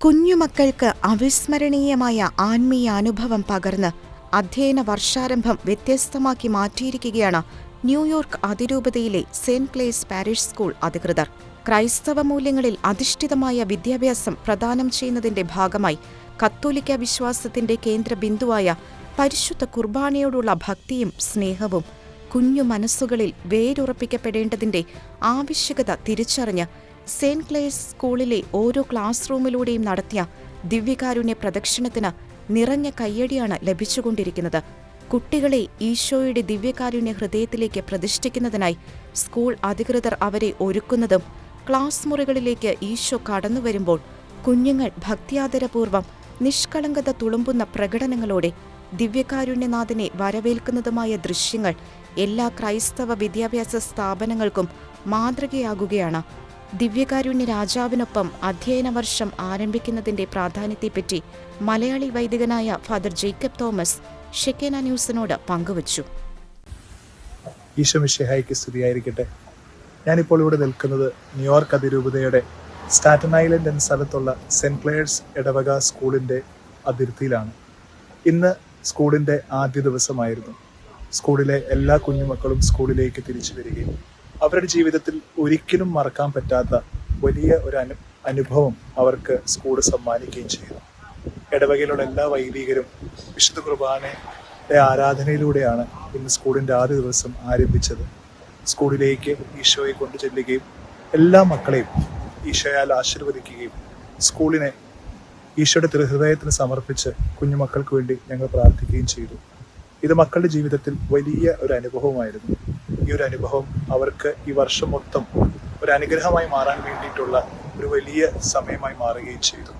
കുഞ്ഞുമക്കൾക്ക് അവിസ്മരണീയമായ ആത്മീയ അനുഭവം പകർന്ന് അധ്യയന വർഷാരംഭം വ്യത്യസ്തമാക്കി മാറ്റിയിരിക്കുകയാണ് ന്യൂയോർക്ക് അതിരൂപതയിലെ സെന്റ് പ്ലേസ് പാരിഷ് സ്കൂൾ അധികൃതർ. ക്രൈസ്തവ മൂല്യങ്ങളിൽ അധിഷ്ഠിതമായ വിദ്യാഭ്യാസം പ്രദാനം ചെയ്യുന്നതിന്റെ ഭാഗമായി കത്തോലിക്ക വിശ്വാസത്തിന്റെ കേന്ദ്ര ബിന്ദുവായ പരിശുദ്ധ കുർബാനയോടുള്ള ഭക്തിയും സ്നേഹവും കുഞ്ഞു മനസ്സുകളിൽ വേരുറപ്പിക്കപ്പെടേണ്ടതിന്റെ ആവശ്യകത തിരിച്ചറിഞ്ഞ് സെന്റ് ക്ലേസ് സ്കൂളിലെ ഓരോ ക്ലാസ് റൂമിലൂടെയും നടത്തിയ ദിവ്യകാരുണ്യ പ്രദക്ഷിണത്തിന് നിറഞ്ഞ കയ്യടിയാണ് ലഭിച്ചുകൊണ്ടിരിക്കുന്നത്. കുട്ടികളെ ഈശോയുടെ ദിവ്യകാരുണ്യ ഹൃദയത്തിലേക്ക് പ്രതിഷ്ഠിക്കുന്നതിനായി സ്കൂൾ അധികൃതർ അവരെ ഒരുക്കുന്നതും ക്ലാസ് മുറികളിലേക്ക് ഈശോ കടന്നു വരുമ്പോൾ കുഞ്ഞുങ്ങൾ ഭക്തിയാദരപൂർവം നിഷ്കളങ്കത തുളുമ്പുന്ന പ്രകടനങ്ങളോടെ ദിവ്യകാരുണ്യനാഥനെ വരവേൽക്കുന്നതുമായ ദൃശ്യങ്ങൾ എല്ലാ ക്രൈസ്തവ വിദ്യാഭ്യാസ സ്ഥാപനങ്ങൾക്കും മാതൃകയാകുകയാണ്. ദിവ്യകാരുണ്യ രാജാവിനൊപ്പം അധ്യയന വർഷം ആരംഭിക്കുന്നതിന്റെ പ്രാധാന്യത്തെപ്പറ്റി മലയാളി വൈദികനായ ഫാദർ ജേക്കബ് തോമസ് ഷെക്കേന ന്യൂസിനോട് പങ്കുവച്ചു. ഈശോ മിശിഹായിക്ക് സ്തുതിയായിരിക്കട്ടെ. ഞാനിപ്പോൾ ഇവിടെ നിൽക്കുന്നത് ന്യൂയോർക്ക് അതിരൂപതയുടെ സ്റ്റാറ്റൻ ഐലൻഡ് എന്ന സ്ഥലത്തുള്ള സെന്റ് ക്ലെയർസ് ഇടവക സ്കൂളിന്റെ അതിർത്തിയിലാണ്. ഇന്ന് സ്കൂളിന്റെ ആദ്യ ദിവസമായിരുന്നു. സ്കൂളിലെ എല്ലാ കുഞ്ഞുമക്കളും സ്കൂളിലേക്ക് തിരിച്ചു വരികയും അവരുടെ ജീവിതത്തിൽ ഒരിക്കലും മറക്കാൻ പറ്റാത്ത വലിയ ഒരു അനു അനുഭവം അവർക്ക് സ്കൂൾ സമ്മാനിക്കുകയും ചെയ്തു. ഇടവകയിലുള്ള എല്ലാ വൈദികരും വിശുദ്ധ കുർബാനയുടെ ആരാധനയിലൂടെയാണ് ഇന്ന് സ്കൂളിന്റെ ആദ്യ ദിവസം ആരംഭിച്ചത്. സ്കൂളിലേക്ക് ഈശോയെ കൊണ്ടു ചെല്ലുകയും എല്ലാ മക്കളെയും ഈശോയാൽ ആശീർവദിക്കുകയും സ്കൂളിനെ ഈശോയുടെ തിരുഹൃദയത്തിന് സമർപ്പിച്ച് കുഞ്ഞുമക്കൾക്ക് വേണ്ടി ഞങ്ങൾ പ്രാർത്ഥിക്കുകയും ചെയ്തു. ഇത് മക്കളുടെ ജീവിതത്തിൽ വലിയ ഒരു അനുഭവമായിരുന്നു. ഈ ഒരു അനുഭവം അവർക്ക് ഈ വർഷം മൊത്തം ഒരു അനുഗ്രഹമായി മാറാൻ വേണ്ടിയിട്ടുള്ള ഒരു വലിയ സമയമായി മാറുകയും ചെയ്തു.